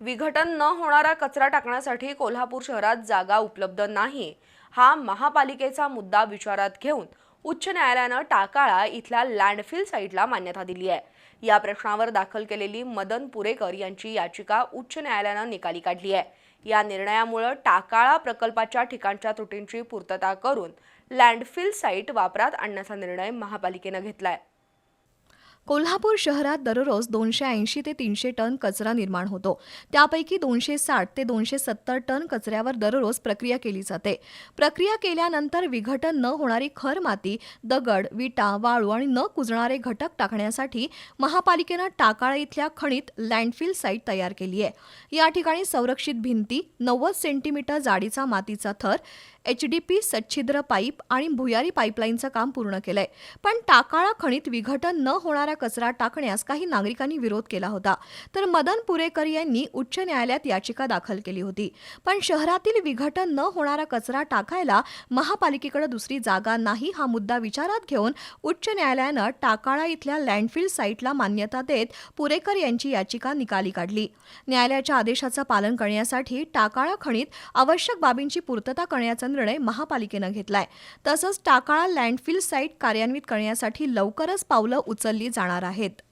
विघटन न होणारा कचरा टाकण्यासाठी कोल्हापूर शहरात जागा उपलब्ध नाही. हा महापालिकेचा मुद्दा विचारात घेऊन उच्च न्यायालयानं टाकाळा इथल्या लँडफिल साईटला मान्यता दिली आहे. या प्रश्नावर दाखल केलेली मदन पुरेकर यांची याचिका उच्च न्यायालयानं निकाली काढली आहे. या निर्णयामुळं टाकाळा प्रकल्पाच्या ठिकाणच्या त्रुटींची पूर्तता करून लँडफिल साईट वापरात आणण्याचा निर्णय महापालिकेनं घेतला आहे कोल्हापूर शहरात दररोज दोनशे ऐंशी ते तीनशे टन कचरा निर्माण होतो. त्यापैकी दोनशे साठ ते दोनशे सत्तर टन कचऱ्यावर दररोज प्रक्रिया केली जाते. प्रक्रिया केल्यानंतर विघटन न होणारी खर माती दगड विटा वाळू आणि न कुजणारे घटक टाकण्यासाठी महापालिकेनं टाकाळा इथल्या खणीत लँडफिल साईट तयार केली आहे. या ठिकाणी संरक्षित भिंती नव्वद सेंटीमीटर जाडीचा मातीचा थर एच डी पी सच्छिद्र पाईप आणि भुयारी पाईपलाईनचं काम पूर्ण केलंय. पण टाकाळा खणीत विघटन न होणार होणारा कचरा टाकण्यास काही नागरिकांनी विरोध केला होता. तर मदन पुरेकर यांनी उच्च न्यायालयात याचिका दाखल केली होती. पण शहरातील विघटन न होणारा कचरा टाकायला महापालिकेकडे दुसरी जागा नाही हा मुद्दा विचारात घेऊन उच्च न्यायालयानं टाकाळा इथल्या लँडफिल साईटला मान्यता देत पुरेकर यांची याचिका निकाली काढली. न्यायालयाच्या आदेशाचं पालन करण्यासाठी टाकाळा खणीत आवश्यक बाबींची पूर्तता करण्याचा निर्णय महापालिकेनं घेतलाय. तसंच टाकाळा लँडफिल साईट कार्यान्वित करण्यासाठी लवकरच पावलं उचलली जाणार आहेत.